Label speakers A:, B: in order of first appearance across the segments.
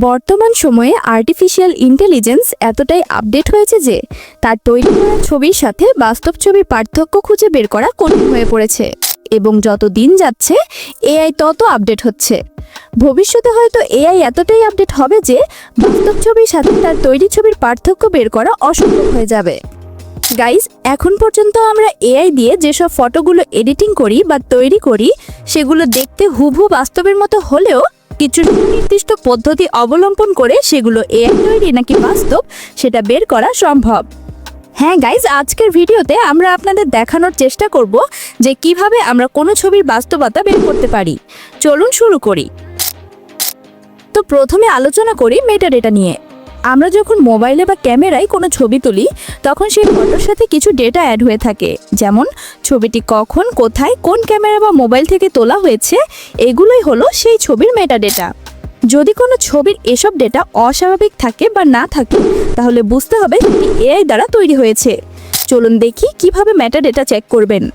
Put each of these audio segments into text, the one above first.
A: বর্তমান সময়ে artificial intelligence এতটাই আপডেট হয়েছে যে, তার তৈরি করা ছবির সাথে বাস্তব ছবির পার্থক্য খুঁজে বের করা কঠিন হয়ে পড়েছে। এবং যত দিন যাচ্ছে এআই তত আপডেট হচ্ছে। ভবিষ্যতে হয়তো এআই এতটাই আপডেট হবে যে, বাস্তব ছবির সাথে তার তৈরি ছবির পার্থক্য বের করা অসম্ভব হয়ে যাবে। গাইজ এখন পর্যন্ত আমরা এআই দিয়ে যেসব ফটোগুলো এডিটিং করি বা তৈরি করি, সেগুলো দেখতে হুবহু বাস্তবের মতো হলেও কিছু নির্দিষ্ট পদ্ধতি অবলম্বন করে সেগুলো এআই তৈরি নাকি বাস্তব, সেটা বের করা সম্ভব। হ্যাঁ গাইজ আজকের ভিডিওতে আমরা আপনাদের দেখানোর চেষ্টা করব যে কীভাবে আমরা কোনো ছবির বাস্তবতা বের করতে পারি। চলুন শুরু করি। তো প্রথমে আলোচনা করি মেটাডেটা নিয়ে। আমরা যখন মোবাইলে বা ক্যামেরায় কোনো ছবি তুলি, তখন সেই ফটোর সাথে কিছু ডেটা অ্যাড হয়ে থাকে। যেমন, ছবিটি কখন, কোথায়, কোন ক্যামেরা বা মোবাইল থেকে তোলা হয়েছে, এগুলোই হলো সেই ছবির মেটা ডেটা যদি কোনো ছবির এসব ডেটা অস্বাভাবিক থাকে বা না থাকে, তাহলে বুঝতে হবে এআই দ্বারা তৈরি হয়েছে। চলুন দেখি কীভাবে মেটা ডেটা চেক করবেন।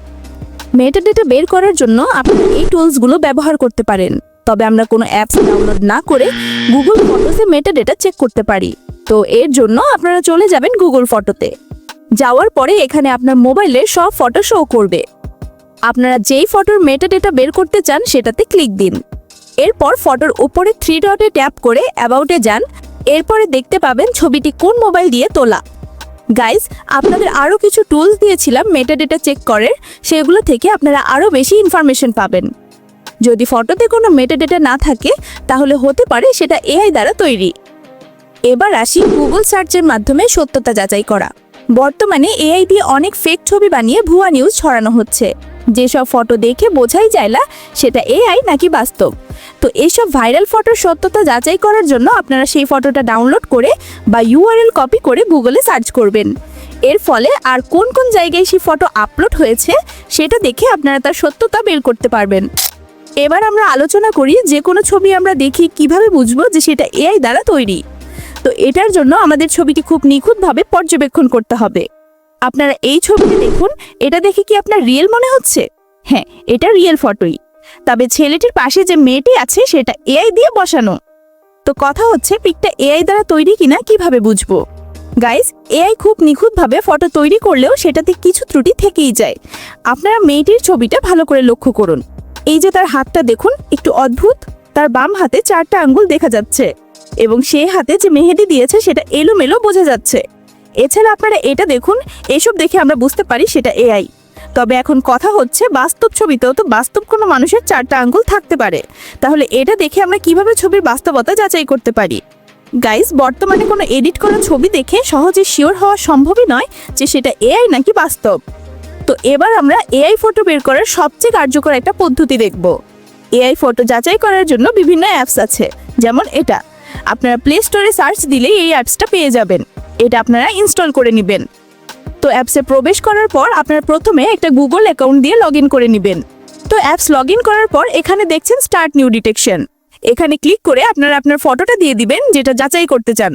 A: মেটা ডেটা বের করার জন্য আপনারা এই টুলসগুলো ব্যবহার করতে পারেন। তবে আমরা কোনো অ্যাপস ডাউনলোড না করে গুগল ফটোসে মেটাডেটা চেক করতে পারি। তো এর জন্য আপনারা চলে যাবেন গুগল ফটোতে যাওয়ার পরে এখানে আপনার মোবাইলে সব ফটো শো করবে। আপনারা যেই ফটোর মেটাডেটা বের করতে চান সেটাতে ক্লিক দিন। এরপর ফটোর উপরে থ্রি ডটে ট্যাপ করে অ্যাবাউটে যান। এরপরে দেখতে পাবেন ছবিটি কোন মোবাইল দিয়ে তোলা। গাইজ আপনাদের আরও কিছু টুলস দিয়েছিলাম মেটাডেটা চেক করার। সেগুলো থেকে আপনারা আরও বেশি ইনফরমেশন পাবেন। যদি ফটোতে কোনো মেটাডেটা না থাকে, তাহলে হতে পারে সেটা এআই দ্বারা তৈরি। এবার আসি গুগল সার্চের মাধ্যমে সত্যতা যাচাই করা। বর্তমানে এআই দিয়ে অনেক ফেক ছবি বানিয়ে ভুয়া নিউজ ছড়ানো হচ্ছে। যেসব ফটো দেখে বোঝাই যায় না, সেটা এআই নাকি বাস্তব। তো এইসব ভাইরাল ফটোর সত্যতা যাচাই করার জন্য আপনারা সেই ফটোটা ডাউনলোড করে বা ইউআরএল কপি করে গুগলে সার্চ করবেন। এর ফলে আর কোন কোন জায়গায় সেই ফটো আপলোড হয়েছে, সেটা দেখে আপনারা তার সত্যতা বের করতে পারবেন। এবার আমরা আলোচনা করি যে কোনো ছবি আমরা দেখি কীভাবে বুঝব যে সেটা এআই দ্বারা তৈরি। তো এটার জন্য আমাদের ছবিটি খুব নিখুঁতভাবে পর্যবেক্ষণ করতে হবে। আপনারা এই ছবিটি দেখুন, এটা দেখে কি আপনার রিয়েল মনে হচ্ছে? হ্যাঁ এটা রিয়েল ফটোই তবে ছেলেটির পাশে যে মেয়েটি আছে, সেটা এআই দিয়ে বসানো। তো কথা হচ্ছে, পিকটা এআই দ্বারা তৈরি কিনা, কীভাবে বুঝব? গাইজ এআই খুব নিখুঁতভাবে ফটো তৈরি করলেও সেটাতে কিছু ত্রুটি থেকেই যায়। আপনারা মেয়েটির ছবিটা ভালো করে লক্ষ্য করুন। এই যে তার হাতটা দেখুন, একটু অদ্ভুত। তার বাম হাতে চারটা আঙ্গুল দেখা যাচ্ছে। এবং সে হাতে যে মেহেদি দিয়েছে, সেটা এলোমেলো বোঝা যাচ্ছে। এছাড়া আপনারা এটা দেখুন, এসব দেখে আমরা বুঝতে পারি সেটা এআই। তবে এখন কথা হচ্ছে, বাস্তব ছবিতেও তো বাস্তব কোনো মানুষের চারটা আঙ্গুল থাকতে পারে। তাহলে এটা দেখে আমরা কীভাবে ছবির বাস্তবতা যাচাই করতে পারি? গাইস, বর্তমানে কোনো এডিট করা ছবি দেখে সহজে শিওর হওয়া সম্ভবই নয় যে সেটা এআই নাকি বাস্তব। তো এবার আমরা এআই ফটো বের করার সবচেয়ে কার্যকর একটা পদ্ধতি দেখব। এআই ফটো যাচাই করার জন্য বিভিন্ন অ্যাপস আছে, যেমন এটা। আপনারা প্লে স্টোরে সার্চ দিলেই এই অ্যাপসটা পেয়ে যাবেন। এটা আপনারা ইনস্টল করে নেবেন। তো অ্যাপসে প্রবেশ করার পর আপনারা প্রথমে একটা গুগল অ্যাকাউন্ট দিয়ে লগ করে নেবেন। তো অ্যাপস লগ করার পর এখানে দেখছেন স্টার্ট নিউ ডিটেকশন এখানে ক্লিক করে আপনারা আপনার ফটোটা দিয়ে দিবেন, যেটা যাচাই করতে চান।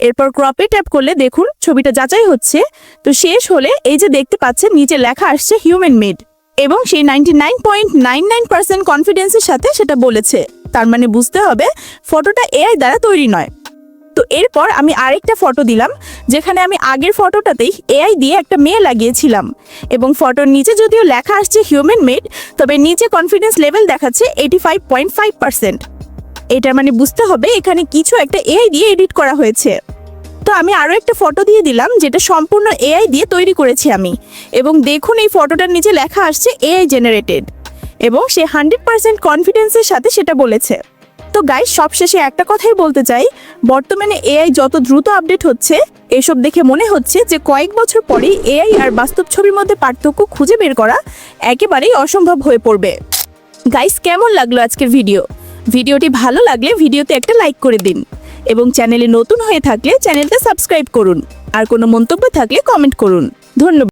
A: এরপর ক্রপে ট্যাপ করলে দেখুন ছবিটা যাচাই হচ্ছে। তো শেষ হলে এই যে দেখতে পাচ্ছেন, নিচে লেখা আসছে হিউম্যান মেড এবং সেই ninety nine point nine nine percent কনফিডেন্সের সাথে সেটা বলেছে। তার মানে বুঝতে হবে ফটোটা এআই দ্বারা তৈরি নয়। তো এরপর আমি আরেকটা ফটো দিলাম, যেখানে আমি আগের ফটোটাতেই এআই দিয়ে একটা মেয়ে লাগিয়েছিলাম। এবং ফটোর নিচে যদিও লেখা আসছে হিউম্যান মেড তবে নিচে কনফিডেন্স লেভেল দেখাচ্ছে eighty five point five percent এটার মানে বুঝতে হবে, এখানে কিছু একটা এআই দিয়ে এডিট করা হয়েছে। তো আমি আরও একটা ফটো দিয়ে দিলাম, যেটা সম্পূর্ণ এআই দিয়ে তৈরি করেছি আমি। এবং দেখুন এই ফটোটার নিচে লেখা আসছে এআই জেনারেটেড এবং সে হান্ড্রেড পার্সেন্ট কনফিডেন্সের সাথে সেটা বলেছে। তো গাইস সবশেষে একটা কথাই বলতে চাই, বর্তমানে এআই যত দ্রুত আপডেট হচ্ছে, এসব দেখে মনে হচ্ছে যে কয়েক বছর পরেই এআই আর বাস্তব ছবির মধ্যে পার্থক্য খুঁজে বের করা একেবারেই অসম্ভব হয়ে পড়বে। গাইস কেমন লাগল আজকের ভিডিও ভিডিওটি ভালো লাগলে ভিডিওতে একটা লাইক করে দিন এবং চ্যানেলে নতুন হয়ে থাকলে চ্যানেলটা সাবস্ক্রাইব করুন। আর কোনো মন্তব্য থাকলে কমেন্ট করুন। ধন্যবাদ।